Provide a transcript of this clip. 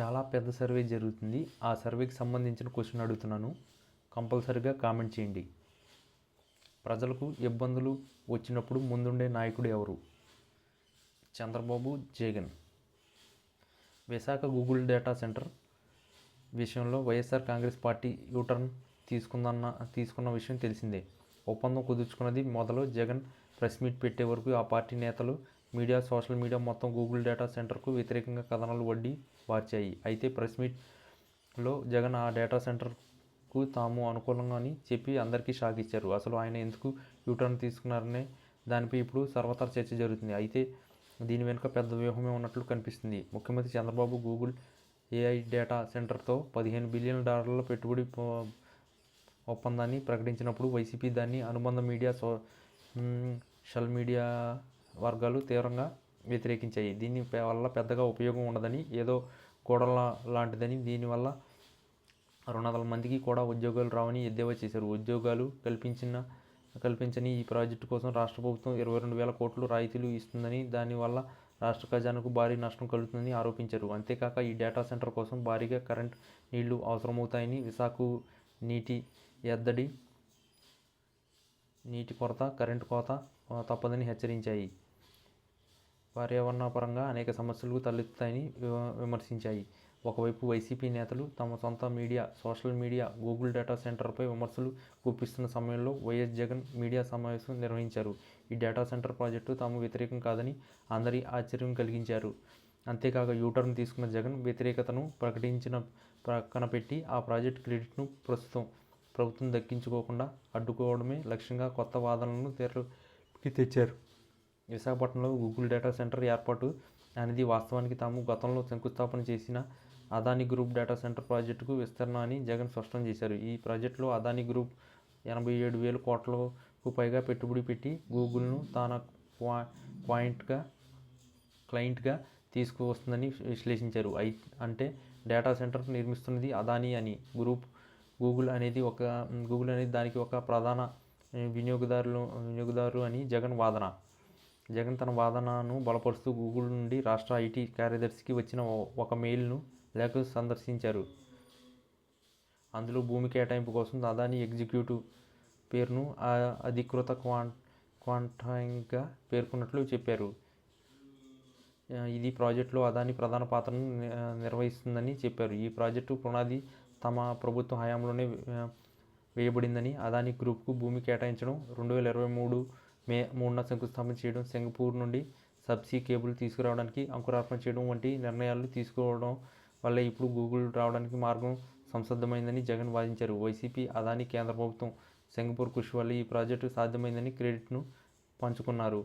చాలా పెద్ద సర్వే జరుగుతుంది. ఆ సర్వేకి సంబంధించిన క్వశ్చన్ అడుగుతున్నాను. కంపల్సరీగా కామెంట్ చేయండి. ప్రజలకు ఇబ్బందులు వచ్చినప్పుడు ముందుండే నాయకుడు ఎవరు? Chandrababu Jagan. Visakha Google data center విషయంలో YSR Congress party U turn తీసుకుందన్న తీసుకున్న విషయం తెలిసిందే. ఒప్పందం కుదుర్చుకున్నది మొదలు జగన్ ప్రెస్ మీట్ పెట్టే వరకు ఆ పార్టీ నేతలు మీడియా సోషల్ మీడియా మొత్తం గూగుల్ డేటా సెంటర్కు వ్యతిరేకంగా కథనాలు వడ్డీ వార్చాయి. అయితే ప్రెస్ మీట్లో జగన్ ఆ డేటా సెంటర్కు తాము అనుకూలంగా అని చెప్పి అందరికీ షాక్ ఇచ్చారు. అసలు ఆయన ఎందుకు యూటర్న్ తీసుకున్నారనే దానిపై ఇప్పుడు సర్వతర చర్చ జరుగుతుంది. అయితే దీని వెనుక పెద్ద వ్యూహమే ఉన్నట్లు కనిపిస్తుంది. ముఖ్యమంత్రి చంద్రబాబు గూగుల్ ఏఐ డేటా సెంటర్తో పదిహేను బిలియన్ డాలర్ల పెట్టుబడి ఒప్పందాన్ని ప్రకటించినప్పుడు వైసీపీ దాన్ని అనుబంధ మీడియా సో సోషల్ మీడియా వర్గాలు తీవ్రంగా వ్యతిరేకించాయి. దీని వల్ల పెద్దగా ఉపయోగం ఉండదని ఏదో కూడల లాంటిదని దీనివల్ల రెండు వందల మందికి కూడా ఉద్యోగాలు రావని ఎద్దేవా చేశారు. ఉద్యోగాలు కల్పించిన కల్పించని ఈ ప్రాజెక్టు కోసం రాష్ట్ర ప్రభుత్వం ఇరవై రెండు వేల కోట్లు రాయితీలు ఇస్తుందని దానివల్ల రాష్ట్ర ఖజానాకు భారీ నష్టం కలుగుతుందని ఆరోపించారు. అంతేకాక ఈ డేటా సెంటర్ కోసం భారీగా కరెంట్ నీళ్ళు అవసరమవుతాయని విశాఖ నీటి ఎద్దడి నీటి కొరత కరెంటు కోత తప్పదని హెచ్చరించాయి. పర్యావరణ పరంగా అనేక సమస్యలు తలెత్తుతాయని విమ- విమర్శించాయి. ఒకవైపు వైసీపీ నేతలు తమ సొంత media social media Google data సెంటర్పై విమర్శలు గుప్పిస్తున్న సమయంలో వైఎస్ జగన్ మీడియా సమావేశం నిర్వహించారు. ఈ డేటా సెంటర్ ప్రాజెక్టు తాము వ్యతిరేకం కాదని అందరి ఆశ్చర్యం కలిగించారు. అంతేకాక యూటర్న్ తీసుకున్న జగన్ వ్యతిరేకతను ప్రకటించిన ప్రక్కన పెట్టి ఆ ప్రాజెక్ట్ క్రెడిట్ను ప్రస్తుతం ప్రభుత్వం దక్కించుకోకుండా అడ్డుకోవడమే లక్ష్యంగా కొత్త వాదనలను తెరకి తెచ్చారు. విశాఖపట్నంలో గూగుల్ డేటా సెంటర్ ఏర్పాటు. అనేది వాస్తవానికి తాము గతంలో శంకుస్థాపన చేసిన అదాని గ్రూప్ డేటా సెంటర్ ప్రాజెక్టుకు విస్తరణ అని జగన్ స్పష్టం చేశారు. ఈ ప్రాజెక్టులో అదాని గ్రూప్ ఎనభై ఏడు వేల కోట్లకు పైగా పెట్టుబడి పెట్టి గూగుల్ను తన క్వా క్వాయింట్గా క్లయింట్గా తీసుకువస్తుందని విశ్లేషించారు. అయి అంటే డేటా సెంటర్ నిర్మిస్తున్నది అదాని అని. గ్రూప్ గూగుల్ అనేది ఒక గూగుల్ అనేది దానికి ఒక ప్రధాన వినియోగదారులు వినియోగదారులు వినియోగదారు అని జగన్ వాదన. జగన్ తన వాదనను బలపరుస్తూ గూగుల్ నుండి రాష్ట్ర ఐటీ కార్యదర్శికి వచ్చిన ఓ- ఒక మెయిల్ను లేఖ సందర్శించారు. అందులో భూమి కేటాయింపు కోసం అదాని ఎగ్జిక్యూటివ్ పేరును అధికృత క్వాన్ క్వాంటాయింగ్గా పేర్కొన్నట్లు చెప్పారు. ఇది ప్రాజెక్టులో అదాని ప్రధాన పాత్రను నిర్వహిస్తుందని చెప్పారు. ఈ ప్రాజెక్టు పునాది తమ ప్రభుత్వ హయాంలోనే వేయబడిందని అదాని గ్రూప్కు భూమి కేటాయించడం రెండు వేల ఇరవై మూడు మే మూడున శంకుస్థాపన చేయడం సింగపూర్ నుండి సబ్సీ కేబుల్ తీసుకురావడానికి అంకురార్పణ చేయడం వంటి నిర్ణయాలు తీసుకోవడం వల్ల ఇప్పుడు గూగుల్ రావడానికి మార్గం సంసిద్ధమైందని జగన్ వాదించారు. వైసీపీ అదాని కేంద్ర ప్రభుత్వం సింగపూర్ కృషి వల్ల ఈ ప్రాజెక్టు సాధ్యమైందని క్రెడిట్ను పంచుకున్నారు.